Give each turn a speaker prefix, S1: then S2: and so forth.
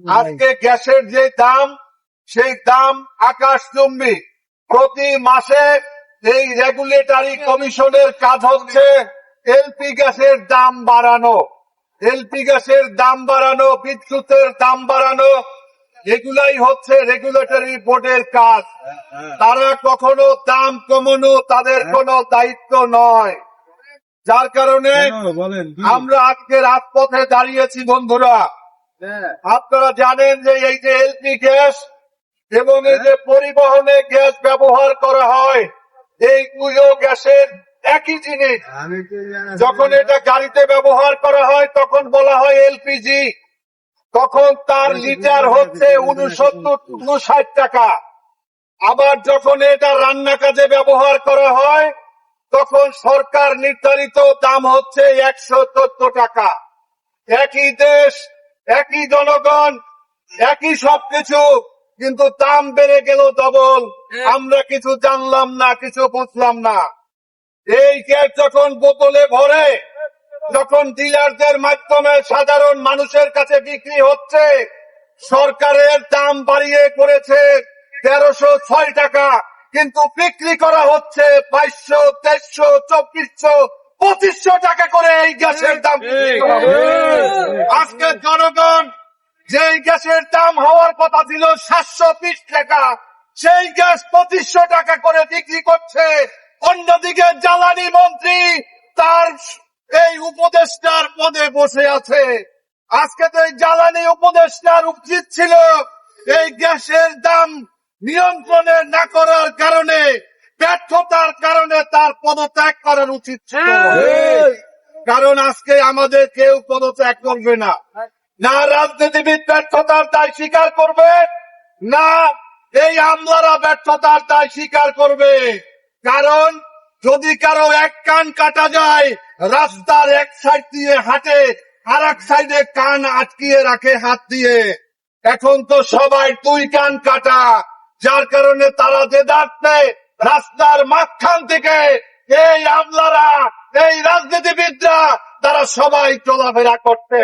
S1: আজকে গ্যাসের যে দাম সেই দাম আকাশচুম্বী প্রতি মাসে এই রেগুলেটরি কমিশনের কাজ হচ্ছে এলপি গ্যাসের দাম বাড়ানো। এলপি গ্যাসের দাম বাড়ানো বিদ্যুতের দাম বাড়ানো এগুলাই হচ্ছে রেগুলেটরি বোর্ডের কাজ। তারা কখনো দাম কমানো তাদের কোনো দায়িত্ব নয়। যার কারণে আমরা আজকে রাজপথে দাঁড়িয়েছি বন্ধুরা। আপনারা জানেন যে এই যে এলপি গ্যাস এবং এই যে পরিবহনে গ্যাস ব্যবহার করা হয় এইগুলো গ্যাসের একই জিনিস। যখন এটা গাড়িতে ব্যবহার করা হয় তখন বলা হয় এলপিজি। তখন তার লিটার হচ্ছে উনসত্তর উনষাট টাকা। আবার যখন এটা রান্না কাজে ব্যবহার করা হয় তখন সরকার নির্ধারিত দাম হচ্ছে একশো চোদ্দ টাকা। একই দেশ একই জনগণ একই সবকিছু কিন্তু দাম বেড়ে গেল ডবল আমরা কিছু জানলাম না কিছু বুঝলাম না। এই গ্যাস যখন বোতলে ভরে যখন ডিলারদের মাধ্যমে সাধারণ মানুষের কাছে বিক্রি হচ্ছে সরকারের দাম বাড়িয়ে করেছে তেরোশো ছয় টাকা কিন্তু বিক্রি করা হচ্ছে বাইশশো তেইশশো চব্বিশশো পঁচিশশো টাকা করে এই গ্যাসের দাম আজকে জনগণ যেই গ্যাসের দাম হওয়ার কথা ছিল সাতশো বিশ টাকা সেই গ্যাস পঁচিশশো টাকা করে বিক্রি করছে অন্যদিকে জ্বালানি মন্ত্রী তার এই উপদেষ্টার পদে বসে আছে। আজকে তো এই জ্বালানি উপদেষ্টার উচিত ছিল। এই গ্যাসের দাম নিয়ন্ত্রণে না করার কারণে ব্যর্থতার কারণে তার পদত্যাগ করার উচিত ছিল। কারণ আজকে আমাদের কেউ পদত্যাগ করবে না। না রাজনীতিবিদ ব্যর্থতার দায় স্বীকার করবে না এই আমলারা ব্যর্থতার দায় স্বীকার করবে। কারণ যদি কারও এক কান কাটা যায় রাস্তার এক সাইড দিয়ে হাঁটে আর এক সাইডে কান আটকিয়ে রাখে হাত দিয়ে। এখন তো সবাই দুই কান কাটা। যার কারণে তারা যে দাঁড়তে রাস্তার মাঝখান থেকে এই আমলারা এই রাজনীতিবিদরা তারা সবাই চলাফেরা করতে